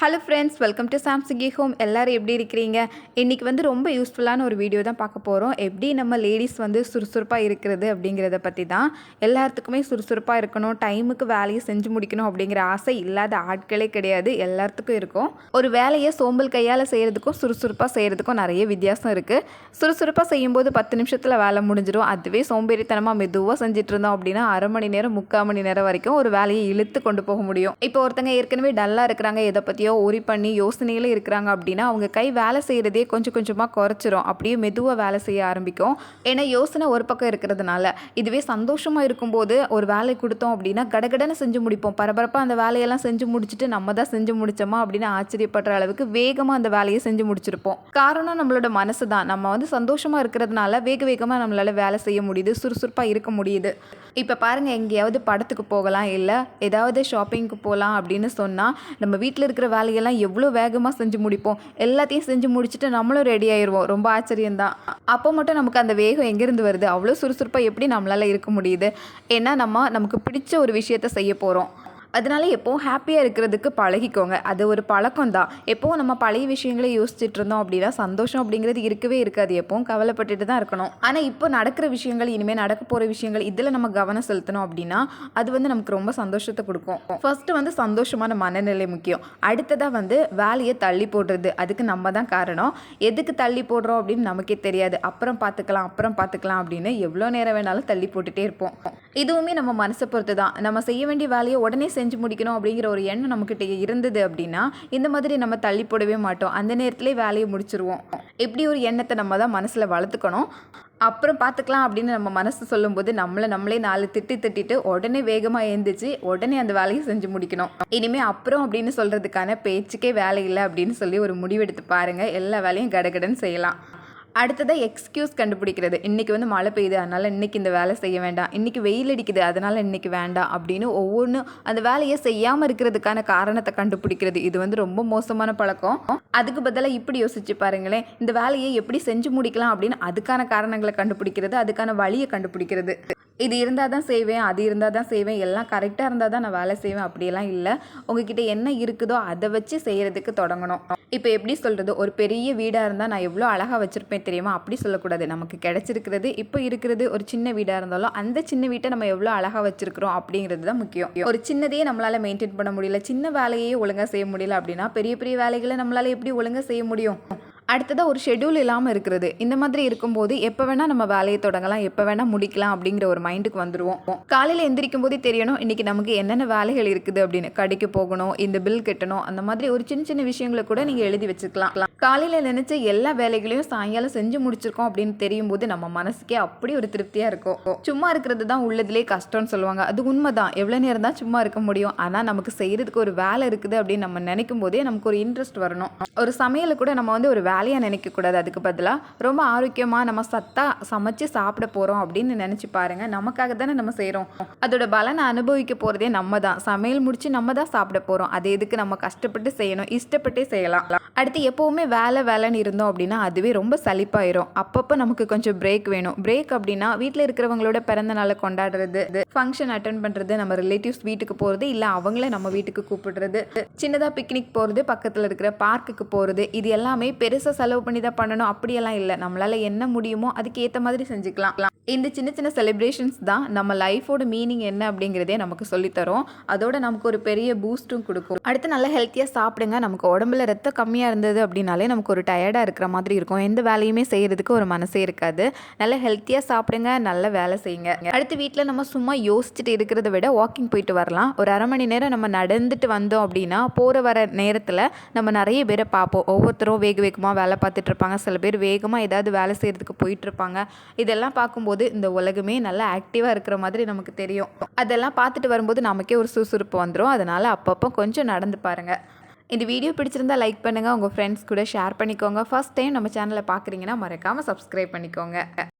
Hello friends welcome to சாம்சங்கி home எல்லோரும் எப்படி இருக்கிறீங்க? இன்றைக்கி வந்து ரொம்ப யூஸ்ஃபுல்லான ஒரு வீடியோ தான் பார்க்க போகிறோம் எப்படி நம்ம லேடிஸ் வந்து சுறுசுறுப்பாக இருக்கிறது அப்படிங்கிறத பற்றி தான் எல்லாத்துக்குமே சுறுசுறுப்பாக இருக்கணும் டைமுக்கு வேலையை செஞ்சு முடிக்கணும் அப்படிங்கிற ஆசை இல்லாத ஆட்களே கிடையாது. எல்லாத்துக்கும் இருக்கும். ஒரு வேலையை சோம்பல் கையால் செய்கிறதுக்கும் சுறுசுறுப்பாக செய்கிறதுக்கும் நிறைய வித்தியாசம் இருக்குது சுறுசுறுப்பாக செய்யும்போது பத்து நிமிஷத்தில் வேலை முடிஞ்சிடும் அதுவே சோம்பேறித்தனமாக மெதுவாக செஞ்சுட்டு இருந்தோம் அப்படின்னா அரை மணி நேரம் முக்கால் மணி நேரம் வரைக்கும் ஒரு வேலையை இழுத்து கொண்டு போக முடியும். இப்போ ஒருத்தங்க ஏற்கனவே டல்லாக இருக்கிறாங்க. எதை பற்றியோ எதையோ ஒரி பண்ணி யோசனையில் இருக்கிறாங்க அப்படின்னா அவங்க கை வேலை செய்கிறதே கொஞ்சம் கொஞ்சமாக குறைச்சிரும். அப்படியே மெதுவாக வேலை செய்ய ஆரம்பிக்கும். ஏன்னா யோசனை ஒரு பக்கம் இருக்கிறதுனால. இதுவே சந்தோஷமாக இருக்கும்போது ஒரு வேலை கொடுத்தோம் அப்படின்னா கடகடனை செஞ்சு முடிப்போம். பரபரப்பாக அந்த வேலையெல்லாம் செஞ்சு முடிச்சுட்டு நம்ம தான் செஞ்சு முடிச்சோமா அப்படின்னு ஆச்சரியப்படுற அளவுக்கு வேகமாக அந்த வேலையை செஞ்சு முடிச்சிருப்போம். காரணம் நம்மளோட மனசு தான். நம்ம வந்து சந்தோஷமாக இருக்கிறதுனால வேக வேகமாக நம்மளால் வேலை செய்ய முடியுது சுறுசுறுப்பாக இருக்க முடியுது. இப்போ பாருங்கள் எங்கேயாவது படத்துக்கு போகலாம் இல்லை ஏதாவது ஷாப்பிங்க்கு போகலாம் அப்படின்னு சொன்னால் நம்ம வீட்டில் இருக்கிற வேலையெல்லாம் எவ்வளோ வேகமாக செஞ்சு முடிப்போம் எல்லாத்தையும் செஞ்சு முடிச்சுட்டு நம்மளும் ரெடி ஆயிடுவோம் ரொம்ப ஆச்சரியம்தான். அப்போ மட்டும் நமக்கு அந்த வேகம் எங்கேருந்து வருது? அவ்வளோ சுறுசுறுப்பாக எப்படி நம்மளால் இருக்க முடியுது? ஏன்னா நம்ம நமக்கு பிடிச்ச ஒரு விஷயத்த செய்ய போகிறோம் அதனால எப்போவும் ஹாப்பியாக இருக்கிறதுக்கு பழகிக்கோங்க. அது ஒரு பழக்கம் தான் எப்போவும் நம்ம பழைய விஷயங்களை யோசிச்சுட்டு இருந்தோம் அப்படின்னா சந்தோஷம் அப்படிங்கிறது இருக்கவே இருக்காது. எப்பவும் கவலைப்பட்டுட்டு தான் இருக்கணும். ஆனால் இப்போ நடக்கிற விஷயங்கள் இனிமேல் நடக்க போகிற விஷயங்கள் இதில் நம்ம கவனம் செலுத்தணும் அப்படின்னா அது வந்து நமக்கு ரொம்ப சந்தோஷத்தை கொடுக்கும். ஃபர்ஸ்ட் வந்து சந்தோஷமான மனநிலை முக்கியம். அடுத்ததாக வந்து வேலையை தள்ளி போடுறது. அதுக்கு நம்ம தான் காரணம். எதுக்கு தள்ளி போடுறோம் அப்படின்னு நமக்கே தெரியாது. அப்புறம் பார்த்துக்கலாம் அப்புறம் பார்த்துக்கலாம் அப்படின்னு எவ்வளோ நேரம் வேணாலும் தள்ளி போட்டுகிட்டே இருப்போம். இதுவுமே நம்ம மனசை பொறுத்து தான் நம்ம செய்ய வேண்டிய வேலையை உடனே செஞ்சு முடிக்கணும் அப்படிங்கிற ஒரு எண்ணம் நம்மக்கிட்ட இருந்தது அப்படின்னா இந்த மாதிரி நம்ம தள்ளி போடவே மாட்டோம். அந்த நேரத்துலேயே வேலையை முடிச்சிருவோம். இப்படி ஒரு எண்ணத்தை நம்ம தான் மனசில் வளர்த்துக்கணும். அப்புறம் பார்த்துக்கலாம் அப்படின்னு நம்ம மனசு சொல்லும்போது நம்மளை நம்மளே நாலு திட்டி திட்டிட்டு உடனே வேகமாக எழுந்திரிச்சு உடனே அந்த வேலையை செஞ்சு முடிக்கணும். இனிமேல் அப்புறம் அப்படின்னு சொல்கிறதுக்கான பேச்சுக்கே வேலை இல்லை அப்படின்னு சொல்லி ஒரு முடிவெடுத்து பாருங்கள் எல்லா வேலையும் கடகடன்னு செய்யலாம். அடுத்ததாக எக்ஸ்கியூஸ் கண்டுபிடிக்கிறது. இன்றைக்கி வந்து மழை பெய்யுது அதனால் இன்றைக்கி இந்த வேலை செய்ய வேண்டாம். இன்றைக்கி வெயில் அடிக்குது அதனால் இன்றைக்கி வேண்டாம் அப்படின்னு ஒவ்வொன்றும் அந்த வேலையை செய்யாமல் இருக்கிறதுக்கான காரணத்தை கண்டுபிடிக்கிறது. இது வந்து ரொம்ப மோசமான பழக்கம். அதுக்கு பதிலாக இப்படி யோசிச்சு பாருங்களேன். இந்த வேலையை எப்படி செஞ்சு முடிக்கலாம் அப்படின்னு அதுக்கான காரணங்களை கண்டுபிடிக்கிறது அதுக்கான வழியை கண்டுபிடிக்கிறது. இது இருந்தால் தான் செய்வேன் அது இருந்தால் தான் செய்வேன் எல்லாம் கரெக்டாக இருந்தால் தான் நான் வேலை செய்வேன் அப்படியெல்லாம் இல்லை. உங்ககிட்ட என்ன இருக்குதோ அதை வச்சு செய்கிறதுக்கு தொடங்கணும். இப்போ எப்படி சொல்கிறது ஒரு பெரிய வீடாக இருந்தால் நான் எவ்வளோ அழகாக வச்சுருப்பேன் தெரியுமா? அப்படி சொல்லக்கூடாது. நமக்கு கிடச்சிருக்கிறது இப்போ இருக்கிறது ஒரு சின்ன வீடாக இருந்தாலும் அந்த சின்ன வீட்டை நம்ம எவ்வளோ அழகாக வச்சுருக்கிறோம் அப்படிங்கிறது தான் முக்கியம். ஒரு சின்னதையே நம்மளால் மெயின்டைன் பண்ண முடியல சின்ன வேலையே ஒழுங்காக செய்ய முடியல அப்படின்னா பெரிய பெரிய வேலைகளை நம்மளால் எப்படி ஒழுங்காக செய்ய முடியும்? அடுத்ததாக ஒரு ஷெடியூல் இல்லாமல் இருக்கிறது. இந்த மாதிரி இருக்கும்போது எப்போ வேணால் நம்ம வேலையை தொடங்கலாம் எப்போ வேணால் முடிக்கலாம் அப்படிங்கிற ஒரு மைண்டுக்கு வந்துடுவோம் காலையில் எந்திரிக்கும் போதே தெரியணும் இன்றைக்கி நமக்கு என்னென்ன வேலைகள் இருக்குது அப்படின்னு. கடைக்கு போகணும் இந்த பில் கட்டணும் அந்த மாதிரி ஒரு சின்ன சின்ன விஷயங்களை கூட நீங்கள் எழுதி வச்சுக்கலாம். காலையில் நினச்ச எல்லா வேலைகளையும் சாயங்காலம் செஞ்சு முடிச்சிருக்கோம் அப்படின்னு தெரியும் போது நம்ம மனசுக்கே அப்படி ஒரு திருப்தியாக இருக்கும். சும்மா இருக்கிறது தான் உள்ளதுலேயே கஷ்டம்னு சொல்லுவாங்க. அது உண்மை தான் எவ்வளோ நேரம் தான் சும்மா இருக்க முடியும். ஆனால் நமக்கு செய்கிறதுக்கு ஒரு வேலை இருக்குது அப்படின்னு நம்ம நினைக்கும் போதே நமக்கு ஒரு இன்ட்ரெஸ்ட் வரணும். ஒரு சமையலை கூட நம்ம வந்து ஒரு வேலையாக நினைக்கக்கூடாது. அதுக்கு பதிலாக ரொம்ப ஆரோக்கியமாக நம்ம சத்தாக சமைச்சு சாப்பிட போகிறோம் அப்படின்னு நினச்சி பாருங்கள் நமக்காக தானே நம்ம செய்கிறோம் அதோட பலனை அனுபவிக்க போகிறதே நம்ம தான். சமையல் முடித்து நம்ம தான் சாப்பிட போகிறோம் அது எதுக்கு நம்ம கஷ்டப்பட்டு செய்யணும்? இஷ்டப்பட்டே செய்யலாம். அடுத்து எப்போவுமே வேலை வேலைன்னு இருந்தோம் அப்படின்னா அதுவே ரொம்ப சலிப்பாயிரும். அப்பப்போ நமக்கு கொஞ்சம் பிரேக் வேணும். பிரேக் அப்படின்னா வீட்டில் இருக்கிறவங்களோட பிறந்த நாளை கொண்டாடுறது ஃபங்க்ஷன் அட்டன் பண்ணுறது நம்ம ரிலேட்டிவ்ஸ் வீட்டுக்கு போகிறது இல்லை அவங்கள நம்ம வீட்டுக்கு கூப்பிடுறது சின்னதாக பிக்னிக் போகிறது பக்கத்தில் இருக்கிற பார்க்குக்கு போகிறது இது எல்லாமே பெருசாக செலவு பண்ணி தான் பண்ணணும். அப்படியெல்லாம் இல்லை. நம்மளால் என்ன முடியுமோ அதுக்கு ஏற்ற மாதிரி செஞ்சுக்கலாம். இந்த சின்ன சின்ன செலிப்ரேஷன்ஸ் தான் நம்ம லைஃபோட மீனிங் என்ன அப்படிங்கிறதே நமக்கு சொல்லித்தரும். அதோட நமக்கு ஒரு பெரிய பூஸ்ட்டும் கொடுக்கும். அடுத்து நல்லா ஹெல்த்தியாக சாப்பிடுங்க. நமக்கு உடம்புல ரத்தம் கம்மியாக இருந்தது அப்படின்னாலே நமக்கு ஒரு டயர்டாக இருக்கிற மாதிரி இருக்கும். எந்த வேலையுமே செய்கிறதுக்கு ஒரு மனசே இருக்காது. நல்லா ஹெல்த்தியாக சாப்பிடுங்க. நல்ல வேலை செய்யுங்க. அடுத்து வீட்டில் நம்ம சும்மா யோசிச்சுட்டு இருக்கிறத விட வாக்கிங் போயிட்டு வரலாம். ஒரு அரை மணி நேரம் நம்ம நடந்துட்டு வந்தோம் அப்படின்னா போகிற வர நேரத்தில் நம்ம நிறைய பேரை பார்ப்போம். ஒவ்வொருத்தரும் வேக வேகமாக வேலை பார்த்துட்டு இருப்பாங்க. சில பேர் வேகமாக ஏதாவது வேலை செய்கிறதுக்கு போயிட்டுருப்பாங்க இதெல்லாம் பார்க்கும்போது போது இந்த உலகமே நல்லா ஆக்டிவாக இருக்கிற மாதிரி நமக்கு தெரியும். அதெல்லாம் பார்த்துட்டு வரும்போது நமக்கே ஒரு சுறுசுறுப்பு வந்துடும் அதனால் அப்பப்போ கொஞ்சம் நடந்து பாருங்கள் இந்த வீடியோ பிடிச்சிருந்தா லைக் பண்ணுங்கள் உங்கள் ஃப்ரெண்ட்ஸ் கூட ஷேர் பண்ணிக்கோங்க. ஃபஸ்ட் டைம் நம்ம சேனலை பார்க்குறீங்கன்னா மறக்காமல் சப்ஸ்கிரைப் பண்ணிக்கோங்க.